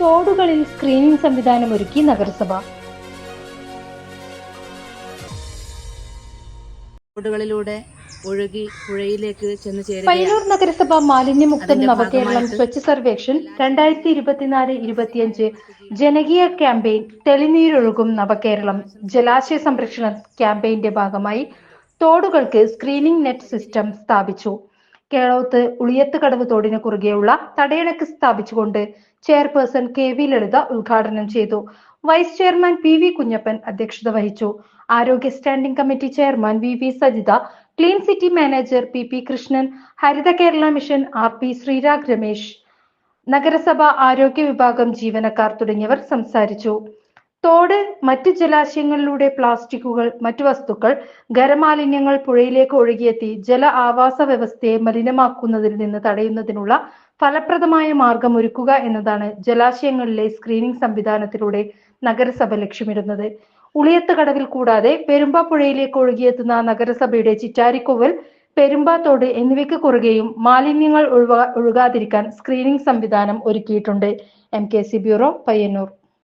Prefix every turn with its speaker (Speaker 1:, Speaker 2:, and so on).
Speaker 1: തോടുകളിൽ screening സംവിധാനം ഒരുക്കി നഗരസഭ.
Speaker 2: തോടുകളിലൂടെ ഒഴുകി പുഴയിലേക്ക് ചെന്ന്
Speaker 1: പയ്യന്നൂർ നഗരസഭ മാലിന്യമുക്തം നവകേരളം സ്വച്ഛ സർവേക്ഷൻ രണ്ടായിരത്തി ഇരുപത്തിനാല് ഇരുപത്തിയഞ്ച് ജനകീയ ക്യാമ്പയിൻ തെളിനീരൊഴുകും നവകേരളം ജലാശയ സംരക്ഷണ ക്യാമ്പയിന്റെ ഭാഗമായി തോടുകൾക്ക് സ്ക്രീനിംഗ് നെറ്റ് സിസ്റ്റം സ്ഥാപിച്ചു. കേളോത്ത് ഉളിയത്ത് കടവ് തോടിന് കുറുകെയുള്ള തടയണക്ക് സ്ഥാപിച്ചുകൊണ്ട് ചെയർപേഴ്സൺ കെ വി ലളിത ഉദ്ഘാടനം ചെയ്തു. Vice chairman P V Kunhappan അധ്യക്ഷത വഹിച്ചു. ആരോഗ്യ standing committee chairman V V Sajitha clean city manager P P Krishnan Haritha Kerala mission R P Sreerag Ramesh നഗരസഭ ആരോഗ്യ വിഭാഗം ജീവനക്കാർ തുടങ്ങിയവർ സംസാരിച്ചു. തോട് മറ്റു ജലാശയങ്ങളിലൂടെ പ്ലാസ്റ്റിക്കുകൾ മറ്റു വസ്തുക്കൾ ഖരമാലിന്യങ്ങൾ പുഴയിലേക്ക് ഒഴുകിയെത്തി ജല ആവാസ വ്യവസ്ഥയെ മലിനമാക്കുന്നതിൽ നിന്ന് തടയുന്നതിനുള്ള ഫലപ്രദമായ മാർഗം ഒരുക്കുക എന്നതാണ് ജലാശയങ്ങളിലെ സ്ക്രീനിംഗ് സംവിധാനത്തിലൂടെ നഗരസഭ ലക്ഷ്യമിടുന്നത്. ഉളിയത്ത് കടവിൽ കൂടാതെ പെരുമ്പ പുഴയിലേക്ക് ഒഴുകിയെത്തുന്ന നഗരസഭയുടെ ചിറ്റാരിക്കോവൽ പെരുമ്പാത്തോട് എന്നിവയ്ക്ക് കുറുകെയും മാലിന്യങ്ങൾ ഒഴുകാതിരിക്കാൻ സ്ക്രീനിംഗ് സംവിധാനം ഒരുക്കിയിട്ടുണ്ട്. M K C bureau Payyanur.